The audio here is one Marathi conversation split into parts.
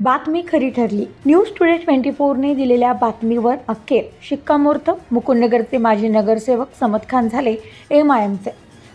बातमी खरी ठरली. न्यूज टुडे ट्वेंटी फोरने दिलेल्या बातमीवर अखेर शिक्कामोर्तब. मुकुंदनगरचे माजी नगरसेवक समत खान झाले एम आय एमचे.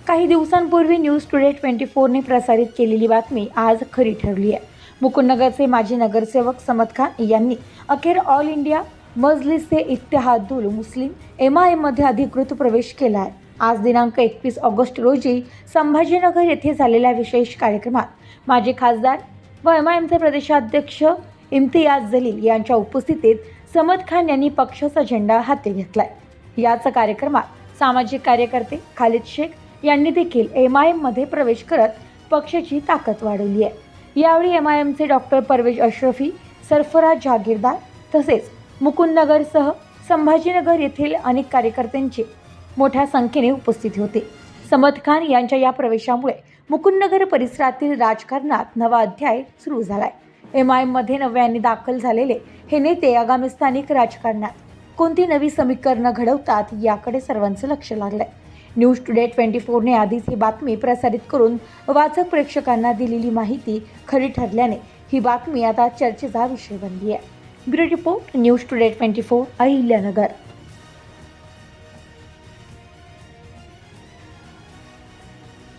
काही दिवसांपूर्वी न्यूज टुडे ट्वेंटी फोरने प्रसारित केलेली बातमी आज खरी ठरली आहे. मुकुंदनगरचे माजी नगरसेवक समत खान यांनी अखेर All India Majlis-e Ittehadul Muslim M I एममध्ये अधिकृत प्रवेश केला आहे. आज दिनांक एकवीस ऑगस्ट रोजी संभाजीनगर येथे झालेल्या विशेष कार्यक्रमात माजी खासदार व एम आय एमचे प्रदेशाध्यक्ष इम्तियाज जलील यांच्या उपस्थितीत समद खान यांनी पक्षाचा झेंडा हाती घेतलाय. याच कार्यक्रमात सामाजिक कार्यकर्ते खालिद शेख यांनी देखील एम आय एममध्ये प्रवेश करत पक्षाची ताकद वाढवली आहे यावेळी एम आय एमचे डॉक्टर परवेज अश्रफी सरफराज जहागीरदार तसेच मुकुंदनगरसह संभाजीनगर येथील अनेक कार्यकर्त्यांचे मोठ्या संख्येने उपस्थित होते. समद खान यांच्या या प्रवेशामुळे मुकुंदनगर परिसरातील राजकारणात नवा अध्याय सुरू झालाय. एम आय नव्याने दाखल झालेले हे नेते आगामी स्थानिक राजकारणात कोणती नवी समीकरणं घडवतात याकडे सर्वांचं लक्ष लागलंय. न्यूज टुडे ट्वेंटी फोरने आधीच ही बातमी प्रसारित करून वाचक प्रेक्षकांना दिलेली माहिती खरी ठरल्याने ही बातमी आता चर्चेचा विषय बनली आहे. Bureau report news today twenty four Ahilyanagar.